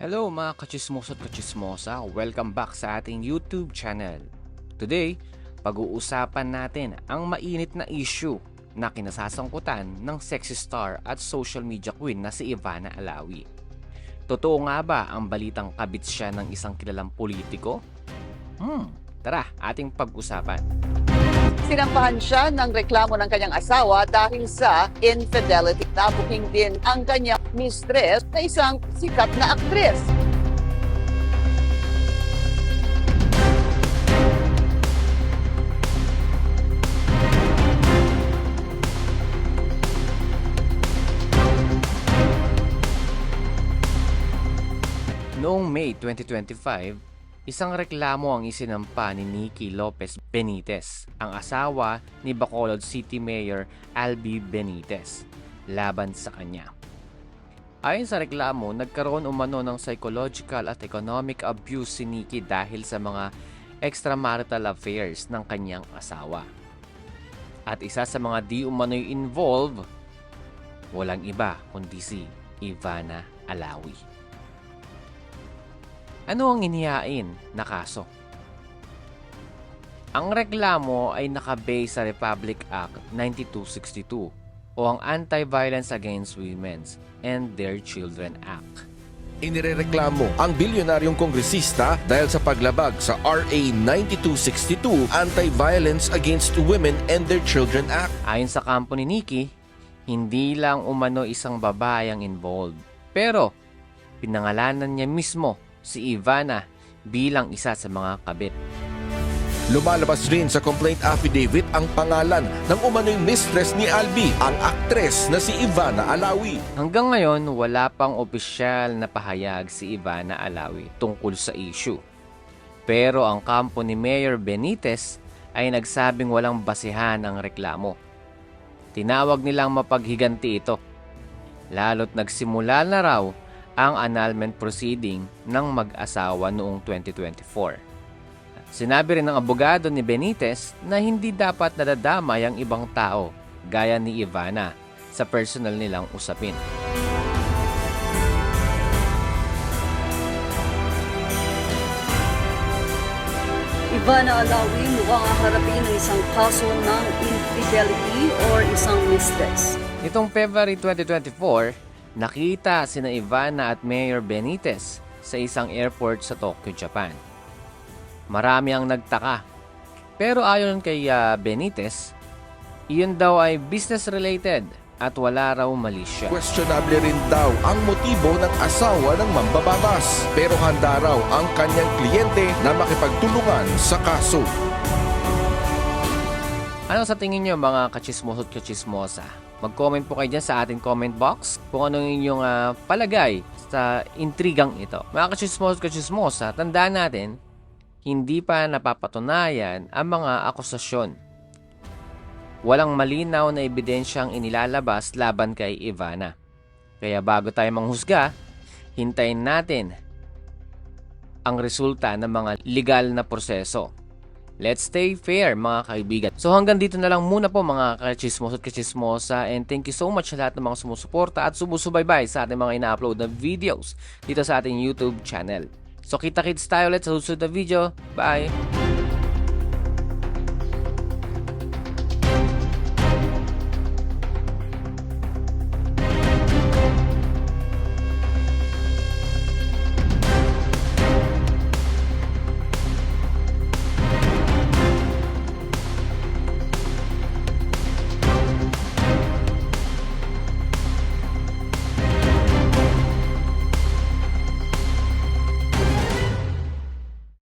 Hello mga kachismoso at kachismosa, welcome back sa ating YouTube channel. Today, pag-uusapan natin ang mainit na issue na kinasasangkutan ng sexy star at social media queen na si Ivana Alawi. Totoo nga ba ang balitang kabit siya ng isang kilalang politiko? Hmm, tara, ating pag-usapan. Sinampahan siya ng reklamo ng kanyang asawa dahil sa infidelity. Nabuking din ang kanyang mistress na isang sikat na aktres. Noong May 2025, isang reklamo ang isinampa ni Nikki Lopez Benitez, ang asawa ni Bacolod City Mayor Albi Benitez, laban sa kanya. Ayon sa reklamo, nagkaroon umano ng psychological at economic abuse si Nikki dahil sa mga extramarital affairs ng kanyang asawa. At isa sa mga di umano'y involved, walang iba kundi si Ivana Alawi. Ano ang inihain na kaso? Ang reklamo ay nakabase sa Republic Act 9262 o ang Anti-Violence Against Women and Their Children Act. Inirereklamo ang bilyonaryong kongresista dahil sa paglabag sa RA 9262 Anti-Violence Against Women and Their Children Act. Ayon sa kampo ni Nikki, hindi lang umano isang babae ang involved. Pero, pinangalanan niya mismo si Ivana bilang isa sa mga kabit. Lumalabas rin sa complaint affidavit ang pangalan ng umano'y mistress ni Albi, ang aktres na si Ivana Alawi. Hanggang ngayon, wala pang opisyal na pahayag si Ivana Alawi tungkol sa issue. Pero ang kampo ni Mayor Benitez ay nagsabing walang basihan ang reklamo. Tinawag nilang mapaghiganti ito. Lalo't nagsimula na raw ang annulment proceeding ng mag-asawa noong 2024. Sinabi rin ng abogado ni Benitez na hindi dapat nadadamay ang ibang tao gaya ni Ivana sa personal nilang usapin. Ivana Alawi mukhang haharapin ng isang kaso ng infidelity or isang mistress. Nitong February 2024, nakita sina Ivana at Mayor Benitez sa isang airport sa Tokyo, Japan. Marami ang nagtaka. Pero ayon kay ah, Benitez, iyon daw ay business related at wala raw mali siya. Questionable rin daw ang motibo ng asawa ng mambabatas. Pero handa raw ang kanyang kliyente na makipagtulungan sa kaso. Ano sa tingin nyo mga kachismoso at kachismosa? Mag-comment po kayo dyan sa ating comment box kung ano yung inyong ah, palagay sa intrigang ito. Mga kachismoso at kachismosa, tandaan natin, hindi pa napapatunayan ang mga akusasyon. Walang malinaw na ebidensyang inilalabas laban kay Ivana. Kaya bago tayo manghusga, hintayin natin ang resulta ng mga legal na proseso. Let's stay fair mga kaibigan. So hanggang dito na lang muna po mga kachismos at kachismosa and thank you so much sa lahat ng mga sumusuporta at sumusubaybay sa ating mga ina-upload na videos dito sa ating YouTube channel. So kita-kits tayo ulit sa susunod na video. Bye!